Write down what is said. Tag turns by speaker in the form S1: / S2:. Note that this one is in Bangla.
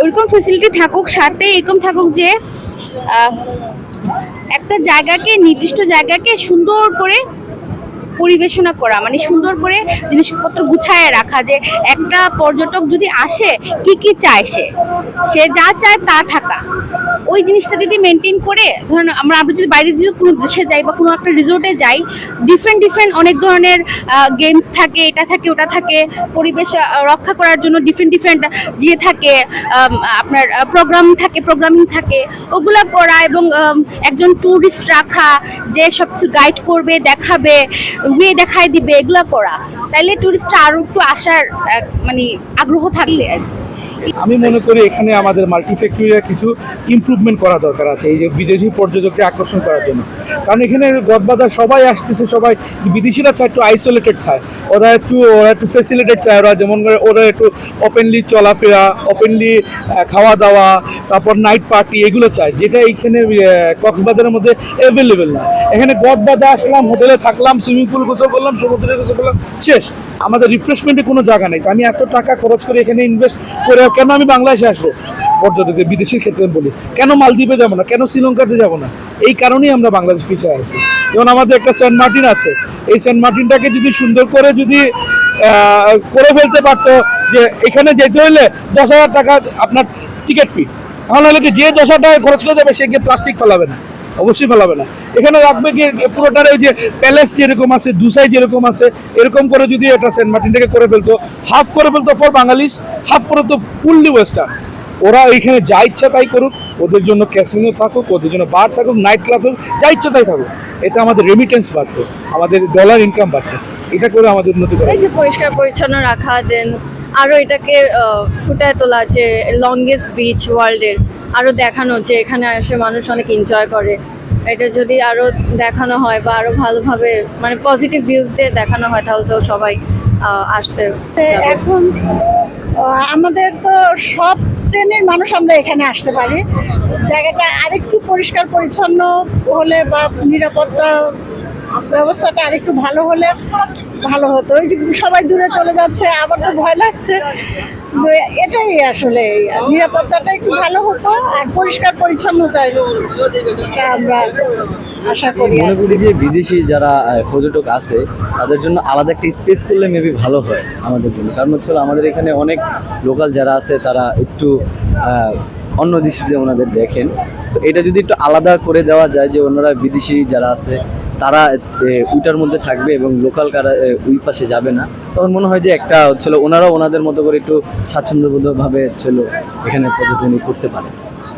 S1: ওইরকম ফেসিলিটি থাকুক, সাথে এরকম থাকুক যে একটা জায়গাকে, নির্দিষ্ট জায়গাকে সুন্দর করে পরিবেশনা করা মানে সুন্দর করে জিনিসপত্র গুছায় রাখা যে একটা পর্যটক যদি আসে, কি কি চায় সে? সে যা চায় তা থাকা। ওই জিনিসটা যদি মেনটেন করে, ধরুন আমরা আমরা যদি বাইরে যদি কোনো দেশে যাই বা কোনো একটা রিসোর্টে যাই ডিফারেন্ট ডিফারেন্ট অনেক ধরনের গেমস থাকে, এটা থাকে, ওটা থাকে, পরিবেশ রক্ষা করার জন্য ডিফারেন্ট ডিফারেন্ট ইয়ে থাকে আপনার প্রোগ্রাম থাকে প্রোগ্রামিং থাকে, ওগুলো করা এবং একজন ট্যুরিস্ট রাখা, যে সব কিছু গাইড করবে, দেখাবে ওয়ে দেখায় দিবে, এগুলো করা তাইলে ট্যুরিস্টরা আরও একটু আসার মানে আগ্রহ থাকলে আর কি।
S2: আমি মনে করি এখানে আমাদের মাল্টিফ্যাক্টরিয়া কিছু ইমপ্রুভমেন্ট করা দরকার আছে, এই যে বিদেশি পর্যটককে আকর্ষণ করার জন্য। কারণ এখানে গদবাদা সবাই আসতেছে, সবাই বিদেশিরা চায় একটু আইসোলেটেড থাকে ওরা একটু ওরা একটু ফেসিলিটেড চায়, ওরা যেমন করে ওরা একটু ওপেনলি চলাফেরা ওপেনলি খাওয়া দাওয়া তারপর নাইট পার্টি এগুলো চায়, যেটা এইখানে কক্সবাজারের মধ্যে অ্যাভেলেবেল না। এখানে গদবাদা আসলাম, হোটেলে থাকলাম সুইমিং পুল গোসল করলাম, সমুদ্রে গোসল করলাম, শেষ। আমাদের রিফ্রেশমেন্টের কোনো জায়গা নেই। আমি এত টাকা খরচ করে এখানে ইনভেস্ট করে কেন আমি বাংলাদেশে আসব? পর্যটকের বিদেশির ক্ষেত্রে বলি। কেন মালদ্বীপে যাব না? কেন শ্রীলঙ্কাতে যাব না? এই কারণেই আমরা বাংলাদেশ পিছিয়ে আছি। যেমন আমাদের একটা সেন্ট মার্টিন আছে। এই সেন্ট মার্টিনটাকে যদি সুন্দর করে যদি করে ফেলতে পারতো, যে এখানে যেতে হইলে দশ হাজার টাকা আপনার টিকিট ফি। তাহলে হলে যে দশ হাজার টাকা খরচ করে যাবে সে গিয়ে প্লাস্টিক ফেলাবে না। অবশ্যই ফেলাবে না। এখানে রাখবে কি পুরোটার ওই যে প্যালেস যেরকম আছে দুসাই যেরকম আছে এরকম করে যদি এটা সেন্ট মার্টিনটাকে করে ফেলতো হাফ করে ফেলতো ফর বাঙালিস হাফ করে তো ফুললি ওয়েস্টার্ন ওরা এইখানে যা ইচ্ছা তাই করুক ওদের জন্য ক্যাসিনো থাকুক ওদের জন্য বার থাকুক নাইট ক্লাব থাকুক যা ইচ্ছা তাই থাকুক। এতে আমাদের রেমিটেন্স বাড়তো আমাদের ডলার ইনকাম বাড়তো। এটা করে আমাদের উন্নতি করা
S3: এই যে পরিষ্কার পরিচ্ছন্ন রাখা দেন আরও এটাকে ফুটায় তোলা যে লংগেস্ট বিচ ওয়ার্ল্ডের আরও দেখানো যে এখানে এসে মানুষ অনেক এনজয় করে। এটা যদি আরও দেখানো হয় বা আরও ভালোভাবে মানে পজিটিভ ভিউজ দিয়ে দেখানো হয় তাহলে তো সবাই আসতে
S4: এখন আমাদের তো সব শ্রেণির মানুষ আমরা এখানে আসতে পারি। জায়গাটা আরেকটু পরিষ্কার পরিচ্ছন্ন হলে বা নিরাপত্তা ব্যবস্থাটা আরেকটু ভালো হলে ভালো হতো। ওই যে সবাই দূরে চলে যাচ্ছে আমার তো ভয় লাগছে। এটাই আসলে নিরাপত্তাটা একটু ভালো হতো আর পরিষ্কার পরিচ্ছন্নতা আমরা আশা করি
S5: মনে করি যে বিদেশি যারা পর্যটক আছে তাদের জন্য আলাদা একটা স্পেস করলে মেবি ভালো হয় আমাদের জন্য। কারণ হচ্ছে আমাদের এখানে অনেক লোকাল যারা আছে তারা একটু অন্য দৃষ্টিতে ওনাদের দেখেন। তো এটা যদি একটু আলাদা করে দেওয়া যায় যে ওনারা বিদেশি যারা আছে তারা উইটার মধ্যে থাকবে এবং লোকাল কারা উই পাশে যাবে না। তখন মনে হয় যে একটা হচ্ছিল ওনারা ওনাদের মতো করে একটু স্বাচ্ছন্দ্যবোধভাবে ছিল এখানে পর্যটন করতে পারে।